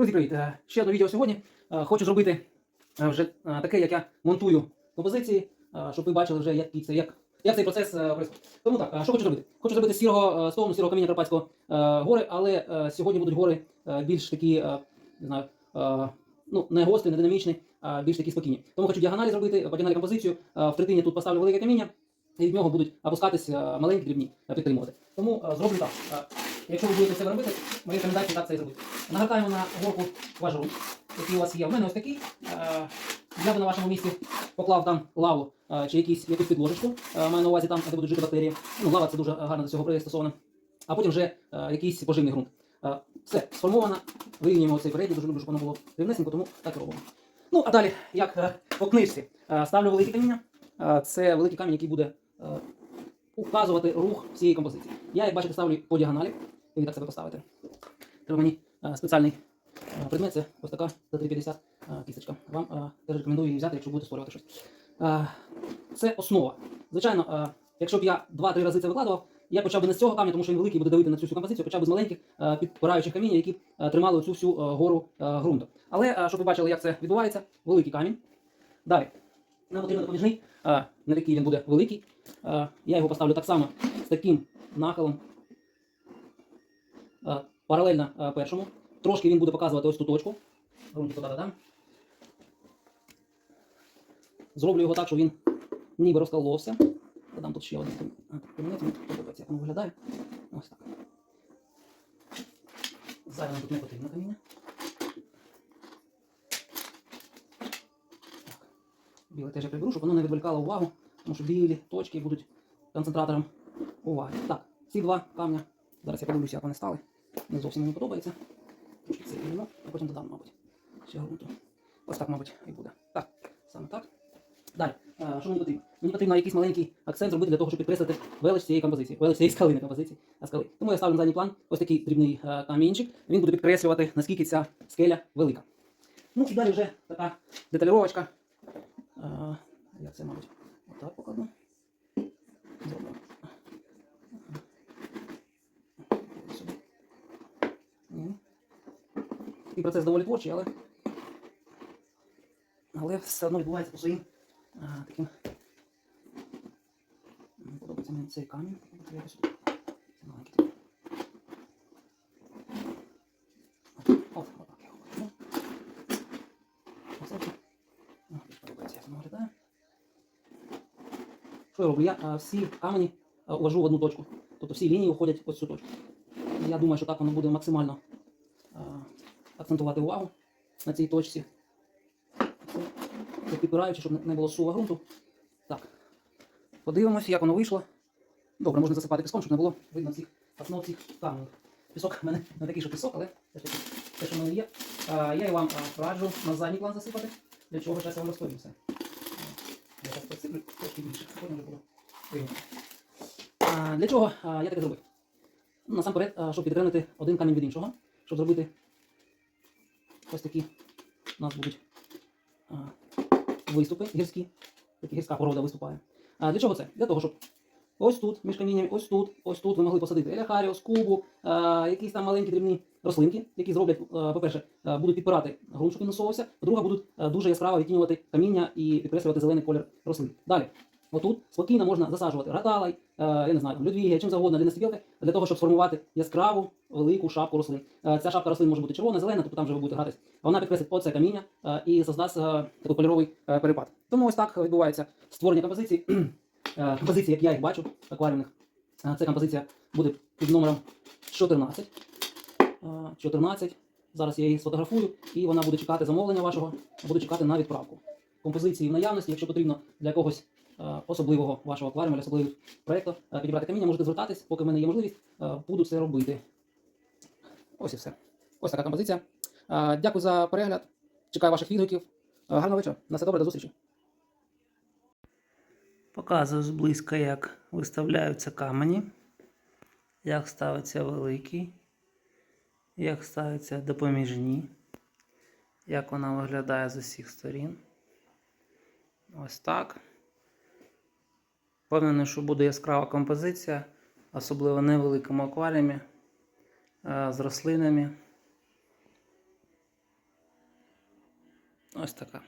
Друзі, привіт! Е, Ще одне відео сьогодні. Е, Хочу зробити е, вже таке, як я монтую композиції, щоб ви бачили вже, як, це, як, як цей процес происходить. Тому так, що хочу зробити? Хочу зробити сірого стовну, сірого каміння Карпатського гори, але сьогодні будуть гори більш такі, не знаю, ну, не гострі, не динамічні, а більш такі спокійні. Тому хочу діагоналі зробити, по діагоналі композицію. В третині тут поставлю велике каміння, і від нього будуть опускатись маленькі дрібні підтримувати. Тому зроблю так. Якщо ви будете це робити, мої рекомендації так це і зробити. Нагортаємо на горку важу, який у вас є. У мене ось такий. Е, Я би на вашому місці поклав там лаву е, чи якісь, якусь підложечку. Е, Маю на увазі там, де будуть жити бактерії. Ну, лава це дуже гарно до цього пристосовано. А потім вже якийсь поживний ґрунт. Все, сформовано. Вирівнюємо цей передній, дуже люблю, щоб воно було рівнесенько, тому так робимо. Ну, а далі, як по книжці, ставлю велике каміння. Це великий камінь, який буде указувати рух всієї композиції. Я, як бачите, ставлю по діагоналі. Ви так себе поставите. Треба мені е, спеціальний е, предмет, це ось така за 350 е, кісточка. Вам е, теж рекомендую її взяти, якщо будете створювати щось. Е, Це основа. Звичайно, е, якщо б я 2-3 рази це викладував, я почав би не з цього камня, тому що він великий буде давити на цю всю композицію, почав би з маленьких е, підпираючих камінь, які е, тримали цю всю е, гору е, ґрунту. Але е, щоб ви бачили, як це відбувається, великий камінь. Далі. Нам потрібен допоміжний, е, на який він буде великий. Е, Я його поставлю так само з таким нахилом паралельно е, першому. Трошки він буде показувати ось ту точку. Зроблю його так, щоб він ніби розколовся. Додам тут ще один кабінет, мені подобається, як воно виглядає. Ось так. Зайве нам тут не потрібно каміння. Так. Біле теж я приберу, щоб воно не відволікало увагу, тому що білі точки будуть концентратором уваги. Так, ці два камня. Зараз я подивлюся, як вони стали. Не зовсім мені подобається. Трошки це візьму, а потім додам, мабуть. Ще грунту. Ось так, мабуть, і буде. Так, саме так. Далі, е, що мені потрібно? Мені потрібно якийсь маленький акцент зробити для того, щоб підкреслити велич цієї композиції, велич цієї скали, не композиції, а скали. Тому я ставлю на задній план ось такий дрібний е, камінчик. Він буде підкреслювати, наскільки ця скеля велика. Ну і далі вже така деталювачка. Е, Як це, мабуть, отак покладу. Такий процес доволі творчий, але. Але все одно відбувається по своїм таким. Мені Подобається мені цей камінь. От я сюди. Це маленький такий. От, от його кладу. Оце тут. О, більш подобається, як виглядає. Що я роблю? Я всі камені а, уложу в одну точку. Тобто всі лінії уходять ось цю точку. Я думаю, що так воно буде максимально акцентувати увагу на цій точці. Це підпираючи, щоб не було сува ґрунту. Так. Подивимось, як воно вийшло. Добре, можна засипати піском, щоб не було видно цих основ цих каменів. Пісок в мене не такий, що пісок, але те, що, в мене є. А, я і вам раджу на задній план засипати. Для чого зараз я вам розповім все. Я так посиплю трошки більше, потім вже буду видно. Для чого я таке зробив? Насамперед, щоб відокремити один камінь від іншого, щоб зробити ось такі у нас будуть а, виступи гірські. Такі гірська порода виступає. А для чого це? Для того, щоб ось тут, між каміннями, ось тут, ось тут ви могли посадити еляхаріус, кубу, а, якісь там маленькі дрібні рослинки, які зроблять, по-перше, будуть підпирати ґрунт, щоб він насовувався, по-друге, будуть дуже яскраво відтінювати каміння і підкреслювати зелений колір рослин. Далі. Отут спокійно можна засаджувати раталай, е, я не знаю, там, людвіги, чим завгодно, ліностібілки, для того, щоб сформувати яскраву велику шапку рослин. Е, ця шапка рослин може бути червона, зелена, тобто там вже ви будете гратись. Вона підкреслить оце каміння е, і создасть такий кольоровий перепад. Тому ось так відбувається створення композиції. Композиції, як я їх бачу, акваріумних. Ця композиція буде під номером 14. Е, 14. Зараз я її сфотографую, і вона буде чекати замовлення вашого, буде чекати на відправку. Композиції в наявності, якщо потрібно для якогось е, особливого вашого акваріуму, для особливого проєкту е, підібрати каміння, можете звертатись, поки в мене є можливість, е, буду це робити. Ось і все. Ось така композиція. Е, Дякую за перегляд. Чекаю ваших відгуків. Е, Гарного вечора. На все добре, до зустрічі. Показую зблизька, як виставляються камені, як ставиться великий, як ставиться допоміжні, як вона виглядає з усіх сторін. Ось так. Впевнений, що буде яскрава композиція, особливо невеликому акваріумі е, з рослинами. Ось така.